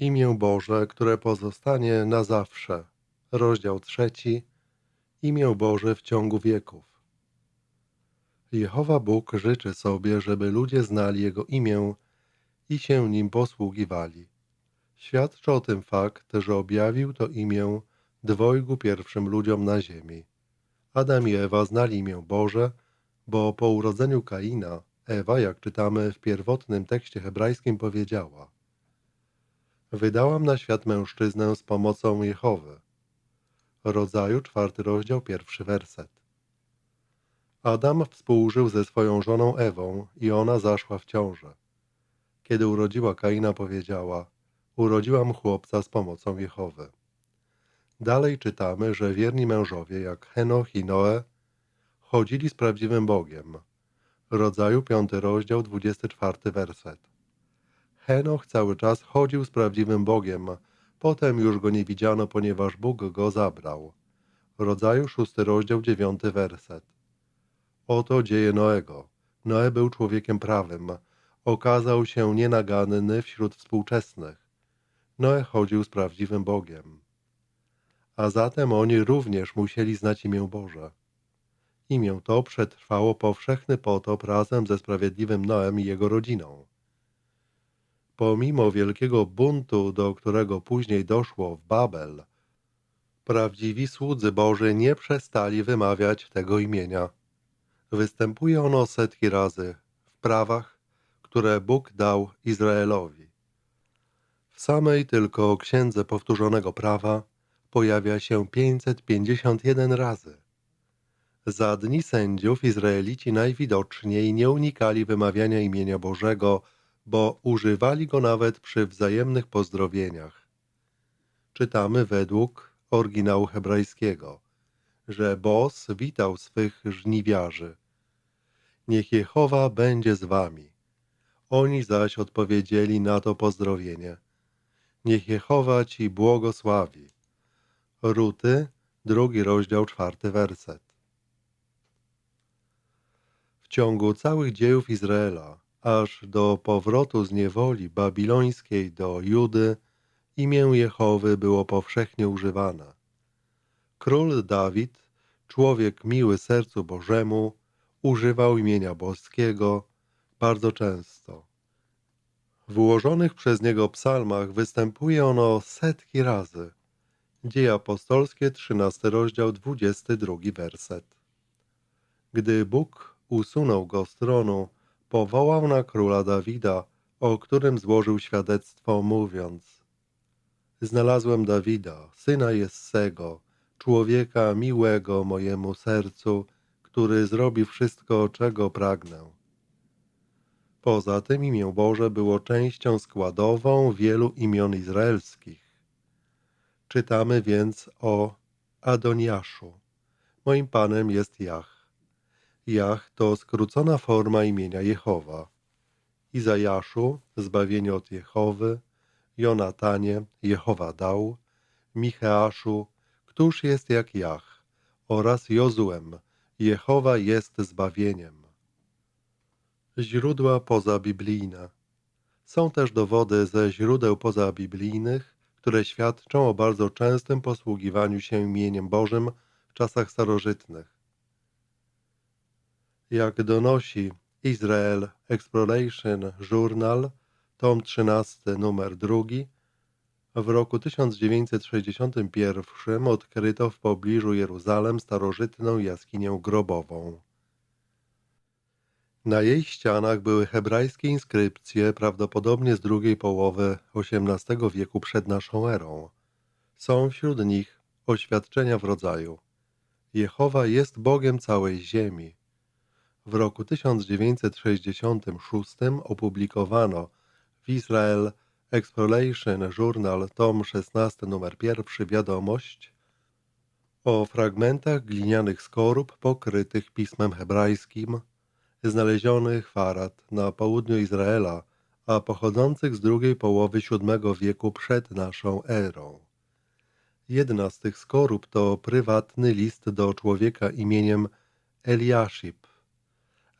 Imię Boże, które pozostanie na zawsze. Rozdział trzeci. Imię Boże w ciągu wieków. Jehowa Bóg życzy sobie, żeby ludzie znali Jego imię i się nim posługiwali. Świadczy o tym fakt, że objawił to imię dwojgu pierwszym ludziom na ziemi. Adam i Ewa znali imię Boże, bo po urodzeniu Kaina Ewa, jak czytamy w pierwotnym tekście hebrajskim, powiedziała – Wydałam na świat mężczyznę z pomocą Jehowy. Rodzaju czwarty rozdział, pierwszy werset. Adam współżył ze swoją żoną Ewą i ona zaszła w ciążę. Kiedy urodziła Kaina, powiedziała: Urodziłam chłopca z pomocą Jehowy. Dalej czytamy, że wierni mężowie, jak Henoch i Noe, chodzili z prawdziwym Bogiem. Rodzaju piąty rozdział, dwudziesty czwarty werset. Henoch cały czas chodził z prawdziwym Bogiem. Potem już go nie widziano, ponieważ Bóg go zabrał. Rodzaju szósty rozdział, dziewiąty werset. Oto dzieje Noego. Noe był człowiekiem prawym. Okazał się nienaganny wśród współczesnych. Noe chodził z prawdziwym Bogiem. A zatem oni również musieli znać imię Boże. Imię to przetrwało powszechny potop razem ze sprawiedliwym Noem i jego rodziną. Pomimo wielkiego buntu, do którego później doszło w Babel, prawdziwi słudzy Boży nie przestali wymawiać tego imienia. Występuje ono setki razy w prawach, które Bóg dał Izraelowi. W samej tylko Księdze Powtórzonego Prawa pojawia się 551 razy. Za dni sędziów Izraelici najwidoczniej nie unikali wymawiania imienia Bożego bo używali go nawet przy wzajemnych pozdrowieniach. Czytamy według oryginału hebrajskiego, że Bos witał swych żniwiarzy. Niech Jehowa będzie z wami. Oni zaś odpowiedzieli na to pozdrowienie. Niech Jehowa ci błogosławi. Ruty, drugi rozdział, czwarty werset. W ciągu całych dziejów Izraela aż do powrotu z niewoli babilońskiej do Judy imię Jehowy było powszechnie używane. Król Dawid, człowiek miły sercu Bożemu, używał imienia boskiego bardzo często. W ułożonych przez niego psalmach występuje ono setki razy. Dzieje apostolskie, 13 rozdział, 22 werset. Gdy Bóg usunął go z tronu, powołał na króla Dawida, o którym złożył świadectwo, mówiąc: Znalazłem Dawida, syna Jessego, człowieka miłego mojemu sercu, który zrobi wszystko, czego pragnę. Poza tym imię Boże było częścią składową wielu imion izraelskich. Czytamy więc o Adoniaszu. Moim panem jest Jach. Jach to skrócona forma imienia Jehowa. Izajaszu, zbawienie od Jehowy, Jonatanie, Jehowa dał, Micheaszu, któż jest jak Jach, oraz Jozuem, Jehowa jest zbawieniem. Źródła pozabiblijne Są też dowody ze źródeł pozabiblijnych, które świadczą o bardzo częstym posługiwaniu się imieniem Bożym w czasach starożytnych. Jak donosi Israel Exploration Journal, tom 13, numer 2, w roku 1961 odkryto w pobliżu Jeruzalem starożytną jaskinię grobową. Na jej ścianach były hebrajskie inskrypcje, prawdopodobnie z drugiej połowy XVIII wieku przed naszą erą. Są wśród nich oświadczenia w rodzaju Jehowa jest Bogiem całej ziemi, w roku 1966 opublikowano w Israel Exploration Journal tom 16 numer 1 wiadomość o fragmentach glinianych skorup pokrytych pismem hebrajskim znalezionych w Arad na południu Izraela, a pochodzących z drugiej połowy VII wieku przed naszą erą. Jedna z tych skorup to prywatny list do człowieka imieniem Eliashib,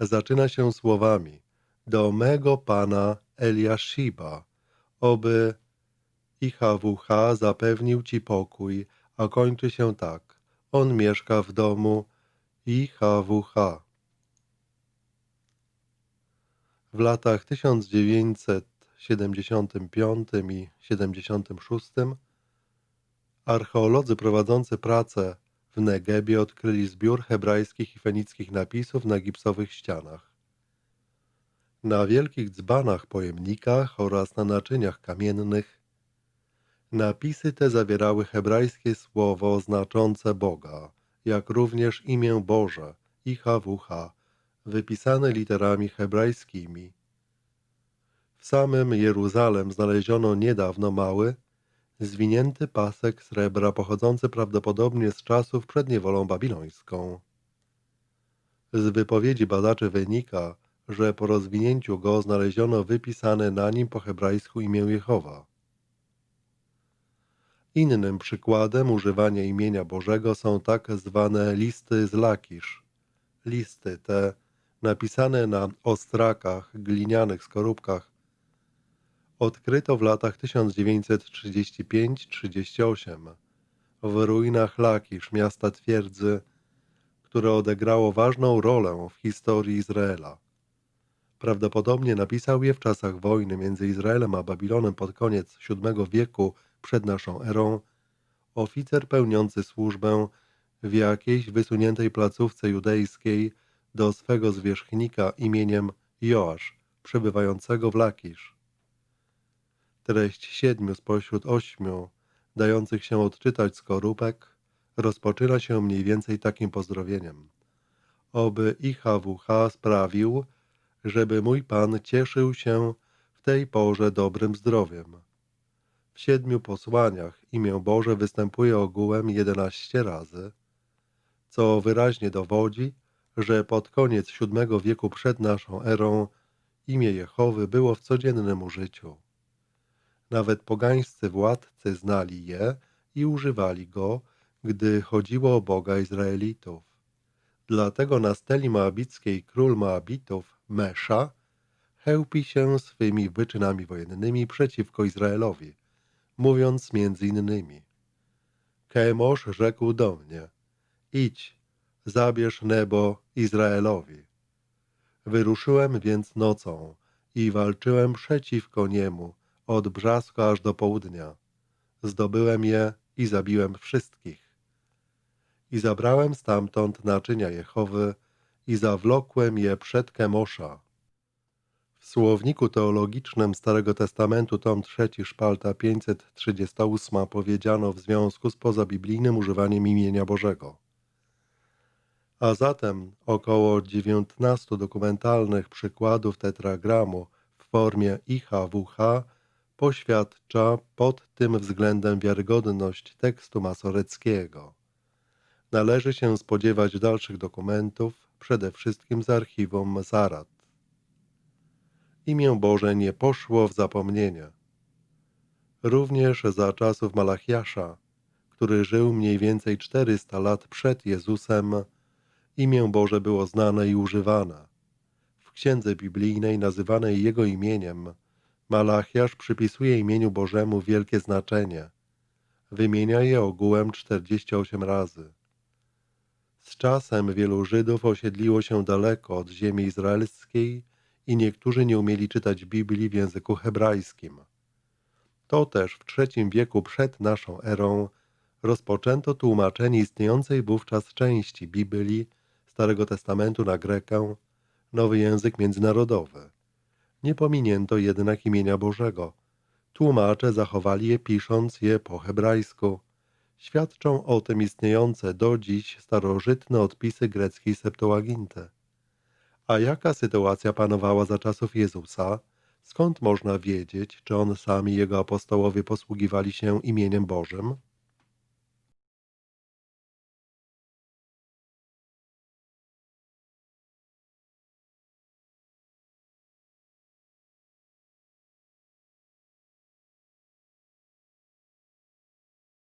zaczyna się słowami do mego pana Eliashiba, oby IHWH zapewnił ci pokój, a kończy się tak. On mieszka w domu IHWH. W latach 1975 i 76 archeolodzy prowadzący pracę w Negebie odkryli zbiór hebrajskich i fenickich napisów na gipsowych ścianach. Na wielkich dzbanach pojemnikach oraz na naczyniach kamiennych napisy te zawierały hebrajskie słowo znaczące Boga, jak również imię Boże i HWH, wypisane literami hebrajskimi. W samym Jeruzalem znaleziono niedawno mały, zwinięty pasek srebra pochodzący prawdopodobnie z czasów przed niewolą babilońską. Z wypowiedzi badaczy wynika, że po rozwinięciu go znaleziono wypisane na nim po hebrajsku imię Jehowa. Innym przykładem używania imienia Bożego są tak zwane listy z Lakisz. Listy te, napisane na ostrakach, glinianych skorupkach, odkryto w latach 1935-38 w ruinach Lakisz, miasta twierdzy, które odegrało ważną rolę w historii Izraela. Prawdopodobnie napisał je w czasach wojny między Izraelem a Babilonem pod koniec VII wieku przed naszą erą oficer pełniący służbę w jakiejś wysuniętej placówce judejskiej do swego zwierzchnika imieniem Joasz, przebywającego w Lakisz. Treść siedmiu spośród ośmiu, dających się odczytać skorupek, rozpoczyna się mniej więcej takim pozdrowieniem. Oby IHWH sprawił, żeby mój Pan cieszył się w tej porze dobrym zdrowiem. W siedmiu posłaniach imię Boże występuje ogółem jedenaście razy, co wyraźnie dowodzi, że pod koniec VII wieku przed naszą erą imię Jehowy było w codziennym użyciu. Nawet pogańscy władcy znali je i używali go, gdy chodziło o Boga Izraelitów. Dlatego na steli moabickiej król Moabitów, Mesza, chełpi się swymi wyczynami wojennymi przeciwko Izraelowi, mówiąc między innymi Kemosz rzekł do mnie, idź, zabierz nebo Izraelowi. Wyruszyłem więc nocą i walczyłem przeciwko niemu od brzasku aż do południa. Zdobyłem je i zabiłem wszystkich. I zabrałem stamtąd naczynia Jehowy i zawlokłem je przed Kemosza. W słowniku teologicznym Starego Testamentu, tom 3, szpalta 538, powiedziano w związku z pozabiblijnym używaniem imienia Bożego. A zatem około 19 dokumentalnych przykładów tetragramu w formie IHWH poświadcza pod tym względem wiarygodność tekstu masoreckiego. Należy się spodziewać dalszych dokumentów, przede wszystkim z archiwum Zarat. Imię Boże nie poszło w zapomnienie. Również za czasów Malachiasza, który żył mniej więcej 400 lat przed Jezusem, imię Boże było znane i używane. W księdze biblijnej nazywanej Jego imieniem Malachiasz przypisuje imieniu Bożemu wielkie znaczenie. Wymienia je ogółem 48 razy. Z czasem wielu Żydów osiedliło się daleko od ziemi izraelskiej i niektórzy nie umieli czytać Biblii w języku hebrajskim. To też w III wieku przed naszą erą rozpoczęto tłumaczenie istniejącej wówczas części Biblii Starego Testamentu na grekę, nowy język międzynarodowy. Nie pominięto jednak imienia Bożego. Tłumacze zachowali je pisząc je po hebrajsku. Świadczą o tym istniejące do dziś starożytne odpisy greckiej Septuaginty. A jaka sytuacja panowała za czasów Jezusa? Skąd można wiedzieć, czy on sam i jego apostołowie posługiwali się imieniem Bożym?